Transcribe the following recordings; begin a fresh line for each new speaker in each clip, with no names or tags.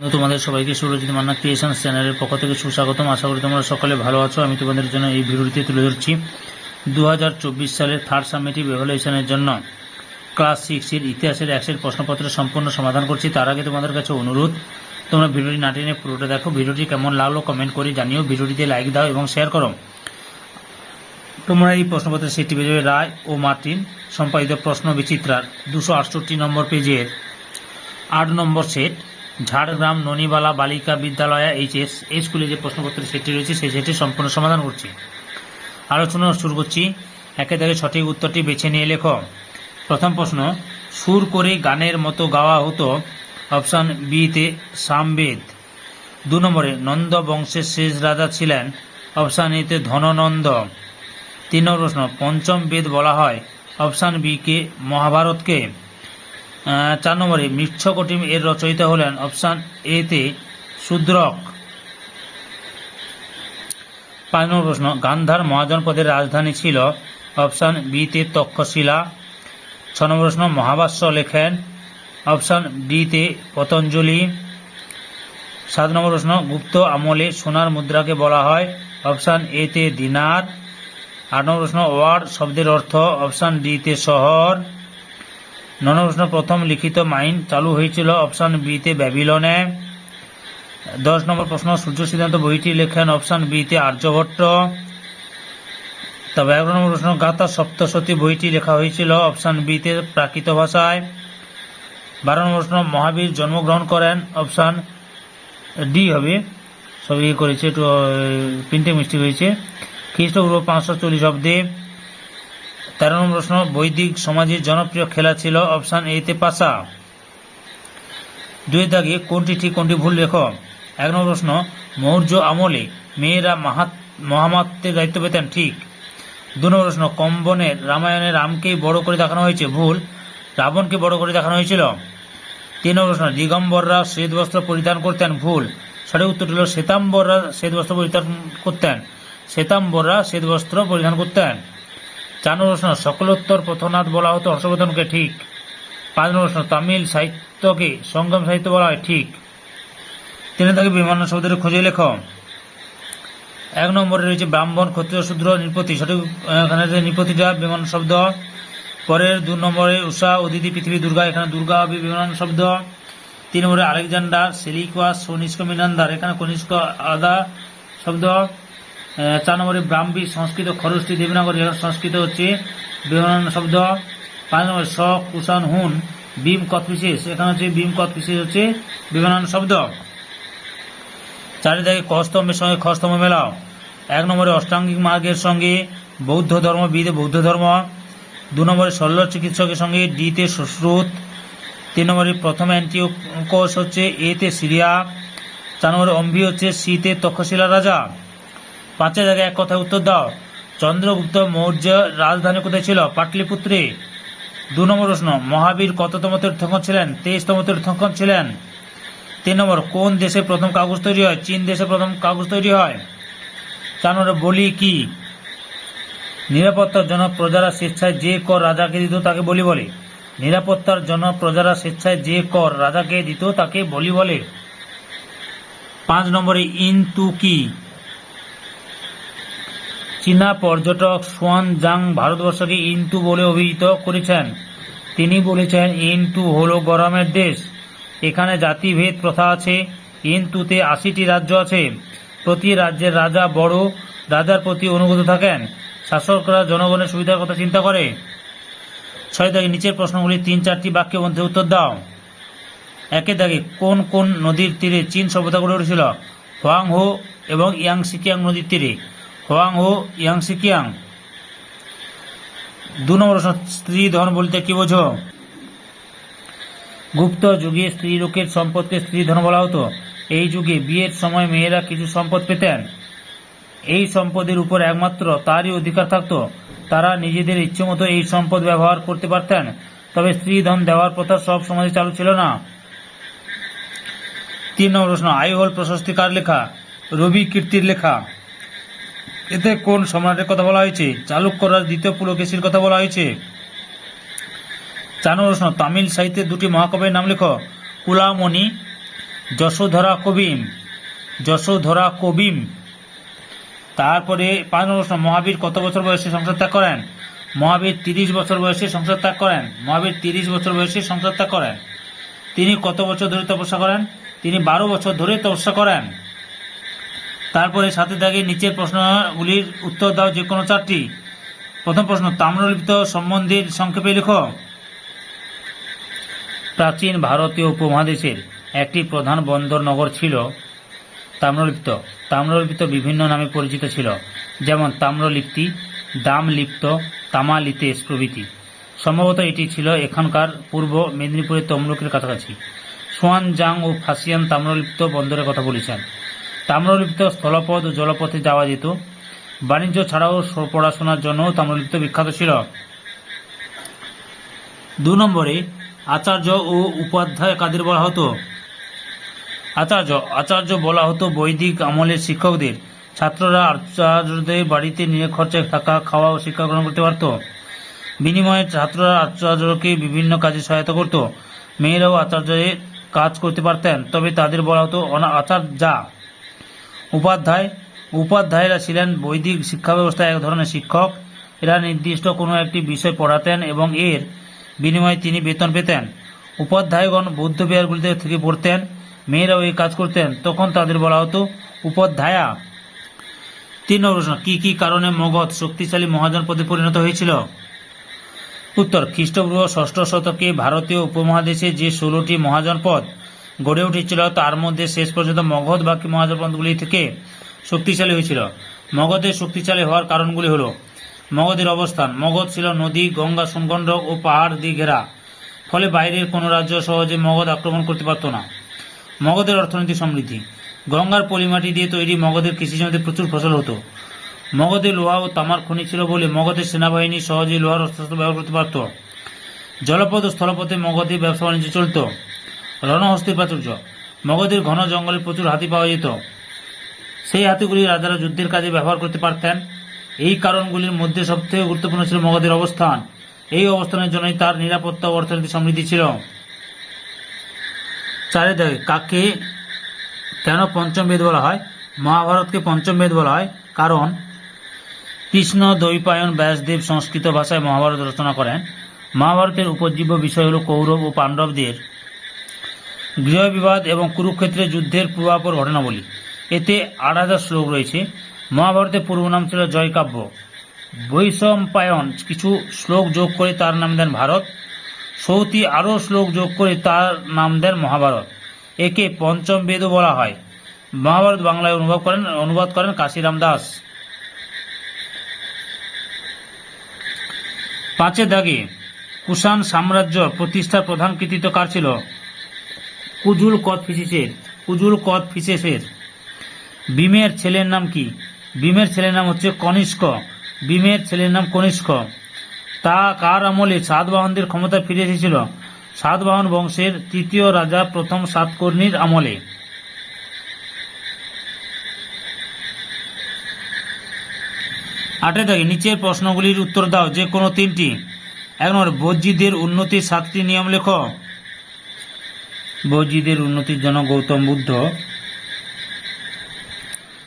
তোমাদের সবাইকে সুরজিৎ মান্না ক্রিয়েশন চ্যানেলের পক্ষ থেকে সুস্বাগতম। আশা করি তোমরা সকলে ভালো আছো। আমি তোমাদের জন্য এই ভিডিওটিতে তুলে ধরছি। দু হাজার চব্বিশ সালের থার্ড সামিটিভ এভালুয়েশনের জন্য ক্লাস সিক্সের ইতিহাসের একশের প্রশ্নপত্রের সম্পূর্ণ সমাধান করছি। তার আগে তোমাদের কাছে অনুরোধ, তোমরা ভিডিওটি না টেনে পুরোটা দেখো। ভিডিওটি কেমন লাগল কমেন্ট করে জানিও। ভিডিওটিতে লাইক দাও এবং শেয়ার করো। তোমরা এই প্রশ্নপত্রের সেটি পেয়ে রায় ও মার্টিন। সম্পাদিত প্রশ্ন বিচিত্রার দুশো নম্বর পেজের আট নম্বর সেট। ঝাড়গ্রাম ননিবালা বালিকা বিদ্যালয়া এইচএস, এই স্কুলে যে প্রশ্নপত্র সেটটি রয়েছে, সেই সেটটি সম্পূর্ণ সমাধান করছি। আলোচনা শুরু করছি। একে থেকে সঠিক উত্তরটি বেছে নিয়ে লেখো। প্রথম প্রশ্ন, সুর করে গানের মতো গাওয়া হতো অপশান বিতে সামবেদ। দু নম্বরে, নন্দ বংশের শেষ রাজা ছিলেন অপশান এতে ধননন্দ। তিন নম্বর প্রশ্ন, পঞ্চম বেদ বলা হয় অপশান বি কে মহাভারতকে। চার নম্বরে, মৃচ্ছকটিম এর রচয়িতা হলেন অপশান এতে শূদ্রক। পাঁচ নম্বর প্রশ্ন, গান্ধার মহাজনপদের রাজধানী ছিল অপশান বি তে তক্ষশিলা। ছ নম্বর প্রশ্ন, মহাভাষ্য লেখেন অপশান ডি তে পতঞ্জলি। সাত নম্বর প্রশ্ন, গুপ্ত আমলে সোনার মুদ্রাকে বলা হয় অপশান এতে দিনার। আট নম্বর প্রশ্ন, ওয়ার্ড শব্দের অর্থ অপশান ডি তে শহর। ন প্রশ্ন প্রথম লিখিত মাইন চালু হয়েছিল অপশান বিতে ব্যাবিলনে। দশ নম্বর প্রশ্ন, সূর্য সিদ্ধান্ত বইটি লেখেন অপশান বি তে আর্যভট্ট। তবে এগারো নম্বর প্রশ্ন, গাথা সপ্তশতী বইটি লেখা হয়েছিল অপশান বিতে প্রাকৃত ভাষায়। বারো নম্বর প্রশ্ন, মহাবীর জন্মগ্রহণ করেন, অপশান ডি হবে। সব ইয়ে করেছে, একটু প্রিন্টে মিস্টেক হয়েছে। খ্রিস্টপূর্ব পাঁচশো চল্লিশ অব্দে তেরো নম্বর প্রশ্ন, বৈদিক সমাজের জনপ্রিয় খেলা ছিল অপশান এতে পাশা। দুই দাগে কোনটি ঠিক, কোনটি ভুল লেখো? এক নম্বর প্রশ্ন, মৌর্য আমলে মেয়েরা মাহাত মহামাত্রের দায়িত্ব পেতেন, ঠিক। দু নম্বর প্রশ্ন কম্বনের রামায়ণে রামকেই বড় করে দেখানো হয়েছে, ভুল। রাবণকে বড় করে দেখানো হয়েছিল। তিন নম্বর প্রশ্ন, দিগম্বররা শ্বেত বস্ত্র পরিধান করতেন, ভুল। সঠিক উত্তর হল, শ্বেতাম্বররা শ্বেত বস্ত্র পরিধান করতেন। শ্বেতাম্বররা শ্বেত বস্ত্র পরিধান করতেন। চার প্রশ্ন সকলোত্তর পথনাথ বলা হতো, হর্ষবর্ধনকে ঠিক। পাঁচ নম্বর প্রশ্ন তামিল সাহিত্যকে সঙ্গম সাহিত্য বলা হয়, ঠিক। তিনে থাকে বিমান শব্দের খুঁজে লেখ। এক নম্বরে রয়েছে ব্রাহ্মণ ক্ষত্রিয় শূদ্র নৃপতি। সঠিক এখানে যে নৃপতিটা বিমান শব্দ। পরের দু নম্বরে উষা অদিতি পৃথিবী, দুর্গা, এখানে দুর্গা হবে বিমান শব্দ। তিন নম্বরে আলেকজান্ডার, সেলিকুয়াস কনিষ্ক মিনান্দার এখানে কনিষ্ক আলাদা শব্দ। চার নম্বরে ব্রাহ্মী সংস্কৃত খরষ্টি দেবনাগরী সংস্কৃত হচ্ছে বিমান শব্দ। পাঁচ নম্বরে স, কুষাণ, হুন বিম কতবিশেষ এখানে হচ্ছে বিম কতবিশেষ হচ্ছে বিমান শব্দ। চারিদিকে কস্তম্ভের সঙ্গে খস্তম্ভ মেলাও। এক নম্বরে অষ্টাঙ্গিক মার্গের সঙ্গে বৌদ্ধ ধর্ম বিদে বৌদ্ধ ধর্ম। দু নম্বরে শল্য চিকিৎসকের সঙ্গে ডিতে সুশ্রুত। তিন নম্বরে প্রথম অ্যান্টিওকোস হচ্ছে এতে সিরিয়া। চার নম্বরে অম্বি হচ্ছে সিতে তক্ষশিলা রাজা। পাঁচের জায়গায় এক কথায় উত্তর দাও। চন্দ্রগুপ্ত মৌর্য রাজধানী কোথায় ছিল? পাটলিপুত্রে। দু নম্বর প্রশ্ন, মহাবীর কততম তীর্থঙ্কর ছিলেন? তেইশতম তীর্থঙ্কর ছিলেন? তিন নম্বর, কোন দেশে প্রথম কাগজ তৈরি হয়? চীন দেশে প্রথম কাগজ তৈরি হয়? চার নম্বর, বলি কি? নিরাপত্তার জন্য প্রজারা স্বেচ্ছায় যে কর রাজাকে দিত তাকে বলি বলে। নিরাপত্তার জন্য প্রজারা স্বেচ্ছায় যে কর রাজাকে দিত তাকে বলি বলে। পাঁচ নম্বরে ইনতু কি? চীনা পর্যটক সোয়ান জাং ভারতবর্ষকে ইনটু বলে অভিহিত করেছেন। তিনি বলেছেন, ইনটু হলো গরমের দেশ। এখানে জাতিভেদ প্রথা আছে, ইনটুতে আশিটি রাজ্য আছে। প্রতি রাজ্যের রাজা বড়, রাজার প্রতি অনুগত থাকেন। শাসকরা জনগণের সুবিধার কথা চিন্তা করে। ছয় দাগে নিচের প্রশ্নগুলি তিন চারটি বাক্যের মধ্যে উত্তর দাও। একে দাগে কোন কোন নদীর তীরে চীন সভ্যতা গড়ে উঠেছিল হোয়াং হো এবং ইয়াং সিকিয়াং নদীর তীরে। হোয়াং হো ইয়াং সিকিয়াং। দু নম্বর স্ত্রী ধন বলতে কি বোঝো? গুপ্ত যুগে স্ত্রী লোকের সম্পদকে স্ত্রী ধন বলা হতো। এই যুগে বিয়ের সময় মেয়েরা কিছু সম্পদ পেতেন। এই সম্পদের উপর একমাত্র তারই অধিকার থাকতো। তারা নিজেদের ইচ্ছেমতো এই সম্পদ ব্যবহার করতে পারতেন। তবে স্ত্রী ধন দেওয়ার প্রথা সব সমাজে চালু ছিল না। তিন নম্বর প্রশ্ন, আইহোল প্রশস্তি কার লেখা? রবি কীর্তির লেখা। এতে কোন সম্রাটের কথা বলা হয়েছে? চালুক্য রাজ দ্বিতীয় পুলকেশীর কথা বলা হয়েছে। চার প্রশ্ন তামিল সাহিত্যের দুটি মহাকবির নাম লেখ। কুলামণি, যশোধরা কবিম যশোধরা কবিম। তারপরে পাঁচ প্রশ্ন মহাবীর কত বছর বয়সে সংসার ত্যাগ করেন? মহাবীর তিরিশ বছর বয়সে সংসার ত্যাগ করেন। মহাবীর তিরিশ বছর বয়সে সংসার ত্যাগ করেন। তিনি কত বছর ধরে তপস্যা করেন? তিনি বারো বছর ধরে তপস্যা করেন। তারপরে সাথে থাকে নিচের প্রশ্নগুলির উত্তর দাও যে কোনো চারটি। প্রথম প্রশ্ন, তাম্রলিপ্ত সম্বন্ধে সংক্ষেপে লেখো। প্রাচীন ভারতীয় উপমহাদেশের একটি প্রধান বন্দর নগর ছিল তাম্রলিপ্ত। তাম্রলিপ্ত বিভিন্ন নামে পরিচিত ছিল, যেমন তাম্রলিপ্তি, দামলিপ্ত তামালিতেশ প্রভৃতি। সম্ভবত এটি ছিল এখানকার পূর্ব মেদিনীপুরের তমলুকের কাছাকাছি। সোয়ানজাং ও ফাসিয়ান তাম্রলিপ্ত বন্দরের কথা বলেছেন। তাম্রলিপ্ত স্থলপথ ও জলপথে যাওয়া যেত। বাণিজ্য ছাড়াও পড়াশোনার জন্যও তাম্রলিপ্ত বিখ্যাত ছিল। দু নম্বরে আচার্য ও উপাধ্যায় কাদের বলা হতো? আচার্য আচার্য বলা হতো বৈদিক আমলের শিক্ষকদের। ছাত্ররা আচার্যদের বাড়িতে নিয়ে খরচায় থাকা, খাওয়া ও শিক্ষা গ্রহণ করতে পারত। বিনিময়ে ছাত্ররা আচার্যকে বিভিন্ন কাজে সহায়তা করত। মেয়েরাও আচার্যের কাজ করতে পারতেন, তবে তাদের বলা হতো অনা- আচার্যা। উপাধ্যায়, উপাধ্যায়রা ছিলেন বৈদিক শিক্ষা ব্যবস্থায় এক ধরনের শিক্ষক। এরা নির্দিষ্ট কোনো একটি বিষয় পড়াতেন এবং এর বিনিময়ে তিনি বেতন পেতেন। উপাধ্যায়গণ বৌদ্ধ বিহারগুলিতে থেকে পড়তেন, মেয়েরাও এই কাজ করতেন। তখন তাদের বলা হতো, উপাধ্যায়া তিন নম্বর প্রশ্ন কি কি কারণে মগধ শক্তিশালী মহাজন পদে পরিণত হয়েছিল? উত্তর, খ্রিস্টপূর্ব ষষ্ঠ শতকে ভারতীয় উপমহাদেশে যে ষোলোটি মহাজনপদ গড়ে উঠেছিল। তার মধ্যে শেষ পর্যন্ত মগধ বাকি মহাজনপদগুলি থেকে শক্তিশালী হয়েছিল। মগধের শক্তিশালী হওয়ার কারণগুলি হল, মগধের অবস্থান। মগধ ছিল নদী, গঙ্গা সুনগণ্ডক ও পাহাড় দিয়ে ঘেরা। ফলে বাইরের কোনো রাজ্য সহজে মগধ আক্রমণ করতে পারত না। মগধের অর্থনৈতিক সমৃদ্ধি। গঙ্গার পলিমাটি দিয়ে তৈরি মগধের কৃষিজমিতে প্রচুর ফসল হতো। মগধে লোহা ও তামার খনি ছিল বলে মগধের সেনাবাহিনী সহজেই লোহার অস্ত্র ব্যবহার করতে পারত। জলপথ ও স্থলপথে মগধে ব্যবসা বাণিজ্য চলত। রণহস্তির প্রাচুর্য। মগধের ঘন জঙ্গলে প্রচুর হাতি পাওয়া যেত। সেই হাতিগুলি রাজারা যুদ্ধের কাজে ব্যবহার করতে পারতেন। এই কারণগুলির মধ্যে সবথেকে গুরুত্বপূর্ণ ছিল মগধের অবস্থান। এই অবস্থানের জন্যই তার নিরাপত্তা ও অর্থনৈতিক সমৃদ্ধি ছিল। চারে দেখে কাকে কেন পঞ্চম বেদ বলা হয়? মহাভারতকে পঞ্চম বেদ বলা হয়। কারণ কৃষ্ণ দ্বৈপায়ন ব্যাসদেব সংস্কৃত ভাষায় মহাভারত রচনা করেন। মহাভারতের উপজীব্য বিষয় হল কৌরব ও পাণ্ডবদের গৃহবিবাদ এবং কুরুক্ষেত্রে যুদ্ধের পূর্বাপর ঘটনাবলী। এতে আট হাজার শ্লোক রয়েছে। মহাভারতের পূর্ব নাম ছিল জয়কাব্য। বৈষম্পায়ন কিছু শ্লোক যোগ করে তার নাম দেন ভারত। সৌতি আরও শ্লোক যোগ করে তার নাম দেন মহাভারত। একে পঞ্চম বেদও বলা হয়। মহাভারত বাংলায় অনুভব করেন, অনুবাদ করেন কাশিরাম দাস। পাঁচের দাগে কুষাণ সাম্রাজ্য প্রতিষ্ঠার প্রধান কৃতিত্ব কার ছিল? কুজুল কদ ফিসিসের, কুজুল কদ ফিসেসের। ভীমের ছেলের নাম কি? ভীমের ছেলের নাম হচ্ছে কনিষ্ক। ভীমের ছেলের নাম কনিষ্ক। তা কার আমলে সাতবাহনদের ক্ষমতা ফিরে এসেছিল? সাতবাহন বংশের তৃতীয় রাজা প্রথম সাতকর্ণীর আমলে। আটে থাকে নিচের প্রশ্নগুলির উত্তর দাও, যে কোনো তিনটি। এক নম্বর, বজ্জিদের উন্নতির সাতটি নিয়ম লেখ। বজ্জিদের উন্নতির জন্য গৌতম বুদ্ধ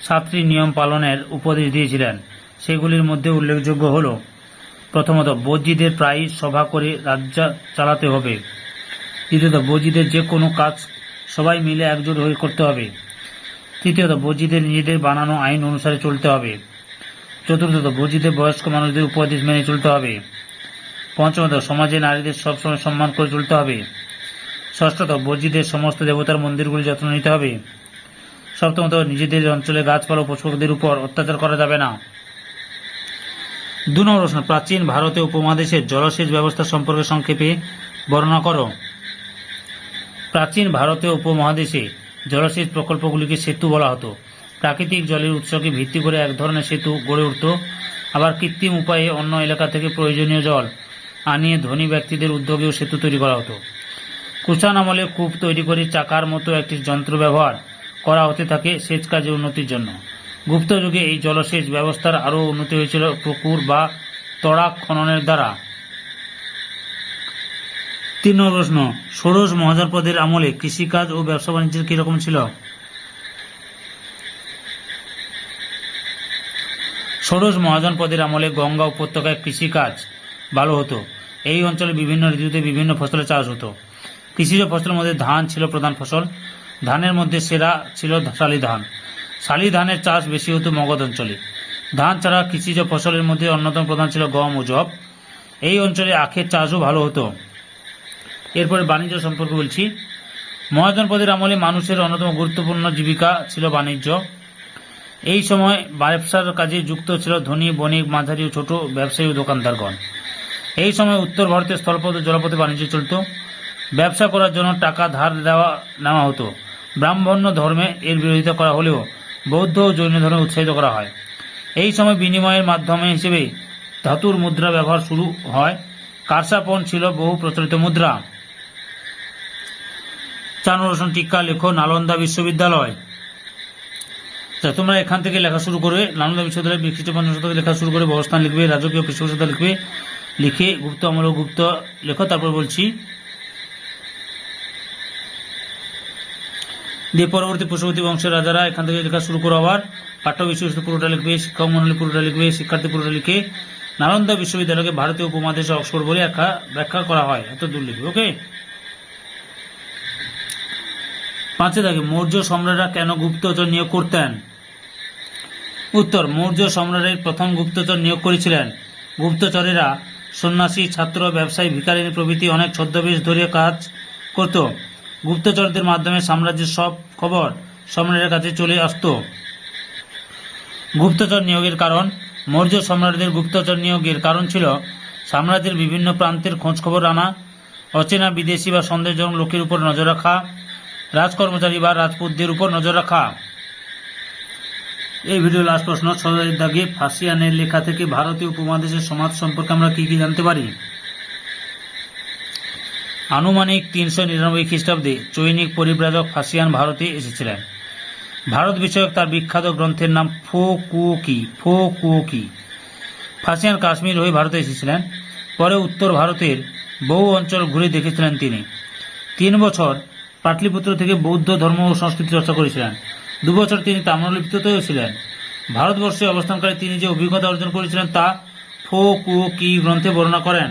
সাতটি নিয়ম পালনের উপদেশ দিয়েছিলেন। সেগুলির মধ্যে উল্লেখযোগ্য হল, প্রথমত বজ্জিদের প্রায় সভা করে রাজ্য চালাতে হবে। দ্বিতীয়ত বজ্জিদের যে কোনো কাজ সবাই মিলে একজোট হয়ে করতে হবে। তৃতীয়ত বজ্জিদের নিজেদের বানানো আইন অনুসারে চলতে হবে। চতুর্থত বজ্জিদের বয়স্ক মানুষদের উপদেশ মেনে চলতে হবে। পঞ্চমত, সমাজে নারীদের সবসময় সম্মান করে চলতে হবে। ষষ্ঠত বজ্জিদের সমস্ত দেবতার মন্দিরগুলি যত্ন নিতে হবে। সপ্তমত, নিজেদের অঞ্চলে গাছপালা ও পশুপক্ষীদের উপর অত্যাচার করা যাবে না। দু নম্বর প্রশ্ন, প্রাচীন ভারতীয় উপমহাদেশের জলসেচ ব্যবস্থা সম্পর্কে সংক্ষেপে বর্ণনা করো। প্রাচীন ভারতীয় উপমহাদেশে জলসেচ প্রকল্পগুলিকে সেতু বলা হতো। প্রাকৃতিক জলের উৎসকে ভিত্তি করে এক ধরনের সেতু গড়ে উঠত। আবার কৃত্রিম উপায়ে অন্য এলাকা থেকে প্রয়োজনীয় জল আনিয়ে ধনী ব্যক্তিদের উদ্যোগেও সেতু তৈরি করা হতো। কুষাণ আমলে কূপ তৈরি করে চাকার মতো একটি যন্ত্র ব্যবহার করা হতে থাকে সেচ কাজে উন্নতির জন্য। গুপ্ত যুগে এই জলসেচ ব্যবস্থার আরও উন্নতি হয়েছিল পুকুর বা তড়াক খননের দ্বারা। তিন প্রশ্ন, ষোড়শ মহাজনপদের আমলে কৃষিকাজ ও ব্যবসা বাণিজ্যের কীরকম ছিল? ষোড়শ মহাজনপদের আমলে গঙ্গা উপত্যকায় কৃষিকাজ ভালো হতো। এই অঞ্চলে বিভিন্ন ঋতুতে বিভিন্ন ফসলের চাষ হতো। কৃষিজ ফসলের মধ্যে ধান ছিল প্রধান ফসল। ধানের মধ্যে সেরা ছিল শালি ধান। শালি ধানের চাষ বেশি হতো মগধ অঞ্চলে। ধান ছাড়া কৃষিজ ফসলের মধ্যে অন্যতম প্রধান ছিল গম ও জব এই অঞ্চলে আখের চাষও ভালো হতো। এরপরে বাণিজ্য সম্পর্কে বলছি। মহাজনপদের আমলে মানুষের অন্যতম গুরুত্বপূর্ণ জীবিকা ছিল বাণিজ্য। এই সময় ব্যবসার কাজে যুক্ত ছিল ধনী, বণিক, মাঝারি ও ছোট ব্যবসায়ী ও দোকানদারগণ। এই সময় উত্তর ভারতের স্থলপথ ও জলপথে বাণিজ্য চলত। ব্যবসা করার জন্য টাকা ধার দেওয়া নেওয়া হতো। ব্রাহ্মণ্য ধর্মে এর বিরোধিতা করা হলেও বৌদ্ধ ও জৈন ধর্মে উৎসাহিত করা হয়। এই সময় বিনিময়ের মাধ্যমে হিসেবে ধাতুর মুদ্রা ব্যবহার শুরু হয়। কারসাপন ছিল বহু প্রচলিত মুদ্রা। চার রোশন টিক্কা, লেখো, নালন্দা বিশ্ববিদ্যালয়। তা তোমরা এখান থেকে লেখা শুরু করে নালন্দা বিশ্ববিদ্যালয় বিকৃত পঞ্চম শতকে লেখা শুরু করে অবস্থান লিখবে, রাজকীয় পৃষ্ঠপোষকতা লিখবে, লিখে গুপ্ত আমল গুপ্ত লেখো, তারপর বলছি দিয়ে পরবর্তী পশুপতি বংশের রাজারা এখান থেকে লেখা শুরু করো আবার পাঠ্য বিষয়বস্তু পুরোটা লিখবে শিক্ষক মন্ডলী পুরোটা লিখবে, শিক্ষার্থী পুরোটা লিখে নালন্দা বিশ্ববিদ্যালয়কে ভারতীয় উপমহাদেশে অক্সফোর্ড বলে ব্যাখ্যা ব্যাখ্যা করা হয়। এত দূর লিখবে, ওকে? পাঁচে থাকে মৌর্য সম্রাটরা কেন গুপ্তচর নিয়োগ করতেন? উত্তর, মৌর্য সম্রাটের প্রথম গুপ্তচর নিয়োগ করেছিলেন। গুপ্তচরেরা সন্ন্যাসী, ছাত্র, ব্যবসায়ী ভিকারিনী প্রভৃতি অনেক ছদ্মবেশ ধরে কাজ করত। গুপ্তচরদের মাধ্যমে সাম্রাজ্যের সব খবর সম্রাটের কাছে চলে আসতো। গুপ্তচর নিয়োগের কারণ, মৌর্য সম্রাটদের গুপ্তচর নিয়োগের কারণ ছিল সাম্রাজ্যের বিভিন্ন প্রান্তের খোঁজখবর আনা অচেনা বিদেশি বা সন্দেহজনক লোকের উপর নজর রাখা, রাজকর্মচারী বা রাজপুতদের উপর নজর রাখা। এই ভিডিও লাস্ট প্রশ্ন ছয়ের দাগে ফাসিয়ানের লেখা থেকে ভারতীয় উপমহাদেশের সমাজ সম্পর্কে আমরা কি কি জানতে পারি? আনুমানিক তিনশো নিরানব্বই খ্রিস্টাব্দে চৈনিক পরিব্রাজক ফাসিয়ান ভারতে এসেছিলেন। ভারত বিষয়ক তার বিখ্যাত গ্রন্থের নাম ফো কুকি ফো কুকি ফাসিয়ান কাশ্মীর হয়ে ভারতে এসেছিলেন। পরে উত্তর ভারতের বহু অঞ্চল ঘুরে দেখেছিলেন তিনি। তিন বছর পাটলিপুত্র থেকে বৌদ্ধ ধর্ম ও সংস্কৃতি চর্চা করেছিলেন। দু বছর তিনি তাম্রলিপ্ততেও ছিলেন। ভারতবর্ষে অবস্থানকালে তিনি যে অভিজ্ঞতা অর্জন করেছিলেন তা ফো কু কি গ্রন্থে বর্ণনা করেন।